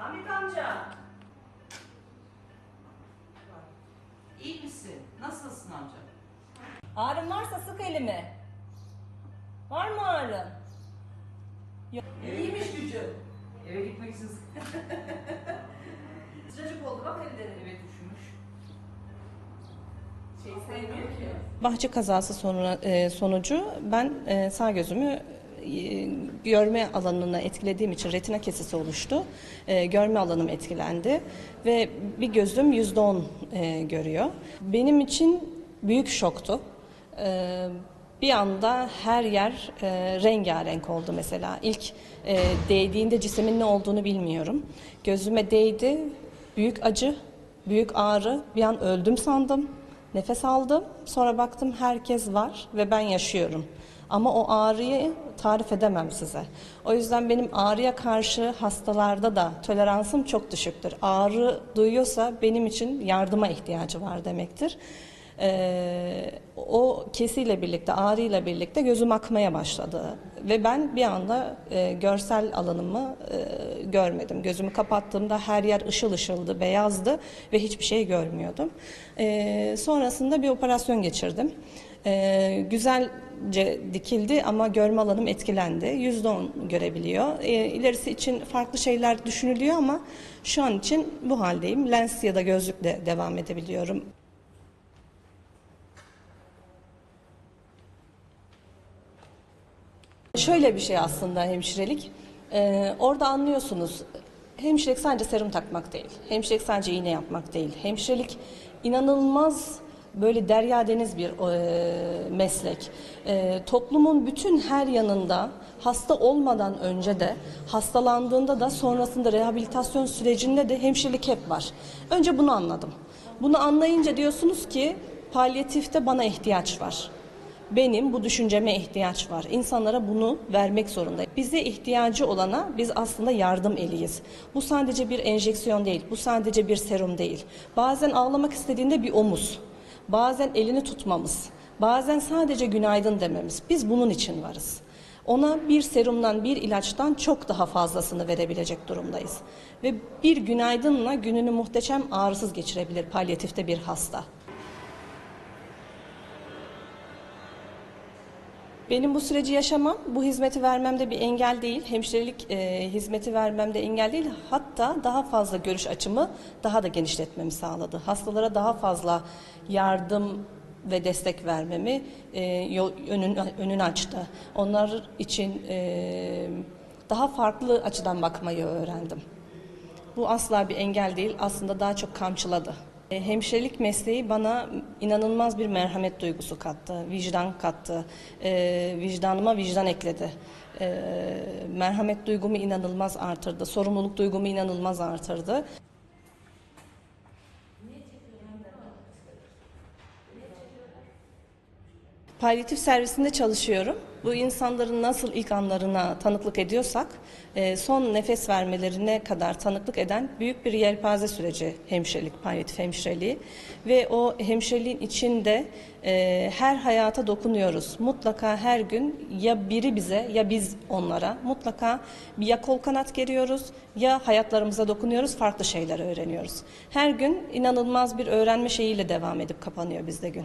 Hamit amca. İyi misin? Nasılsın amca? Ağrın varsa sık elimi. Var mı ağrın? İyiymiş gücü. Eve gitmek için sıcacık oldu bak elleri. Evet üşümüş. Şey sevmiyor ki. Bahçe kazası e, sonucu ben e, sağ gözümü e, görme alanına etkilediğim için retina kesesi oluştu. E, görme alanım etkilendi ve bir gözüm yüzde on e, görüyor. Benim için büyük şoktu. E, bir anda her yer e, rengarenk oldu mesela. İlk e, değdiğinde cismin ne olduğunu bilmiyorum. Gözüme değdi, büyük acı, büyük ağrı, bir an öldüm sandım. Nefes aldım. Sonra baktım herkes var ve ben yaşıyorum. Ama o ağrıyı tarif edemem size. O yüzden benim ağrıya karşı hastalarda da toleransım çok düşüktür. Ağrı duyuyorsa benim için yardıma ihtiyacı var demektir. Ee, o kesiyle birlikte, ağrıyla birlikte gözüm akmaya başladı. Ve ben bir anda e, görsel alanımı e, görmedim. Gözümü kapattığımda her yer ışıl ışıldı, beyazdı ve hiçbir şey görmüyordum. E, sonrasında bir operasyon geçirdim. E, güzelce dikildi ama görme alanım etkilendi. %10 görebiliyor. E, ilerisi için farklı şeyler düşünülüyor ama şu an için bu haldeyim. Lens ya da gözlükle devam edebiliyorum. Şöyle bir şey aslında hemşirelik. Ee, orada anlıyorsunuz. Hemşirelik sadece serum takmak değil. Hemşirelik sadece iğne yapmak değil. Hemşirelik inanılmaz böyle derya deniz bir e, meslek. E, toplumun bütün her yanında hasta olmadan önce de hastalandığında da sonrasında rehabilitasyon sürecinde de hemşirelik hep var. Önce bunu anladım. Bunu anlayınca diyorsunuz ki palyatifte bana ihtiyaç var. Benim bu düşünceme ihtiyaç var. İnsanlara bunu vermek zorundayım. Bize ihtiyacı olana biz aslında yardım eliyiz. Bu sadece bir enjeksiyon değil, bu sadece bir serum değil. Bazen ağlamak istediğinde bir omuz, bazen elini tutmamız, bazen sadece günaydın dememiz. Biz bunun için varız. Ona bir serumdan, bir ilaçtan çok daha fazlasını verebilecek durumdayız. Ve bir günaydınla gününü muhteşem ağrısız geçirebilir palyatifte bir hasta. Benim bu süreci yaşamam, bu hizmeti vermemde bir engel değil. Hemşirelik e, hizmeti vermemde engel değil. Hatta daha fazla görüş açımı daha da genişletmemi sağladı. Hastalara daha fazla yardım ve destek vermemi e, yol, önün, önünü açtı. Onlar için e, daha farklı açıdan bakmayı öğrendim. Bu asla bir engel değil, aslında daha çok kamçıladı. E, Hemşirelik mesleği bana inanılmaz bir merhamet duygusu kattı, vicdan kattı, e, vicdanıma vicdan ekledi. E, merhamet duygumu inanılmaz artırdı, sorumluluk duygumu inanılmaz artırdı. Palyatif servisinde çalışıyorum. Bu insanların nasıl ilk anlarına tanıklık ediyorsak, e, son nefes vermelerine kadar tanıklık eden büyük bir yelpaze süreci hemşirelik, palyatif hemşireliği. Ve o hemşireliğin içinde e, her hayata dokunuyoruz. Mutlaka her gün ya biri bize ya biz onlara mutlaka ya kol kanat geriyoruz ya hayatlarımıza dokunuyoruz, farklı şeyler öğreniyoruz. Her gün inanılmaz bir öğrenme şeyiyle devam edip kapanıyor bizde gün.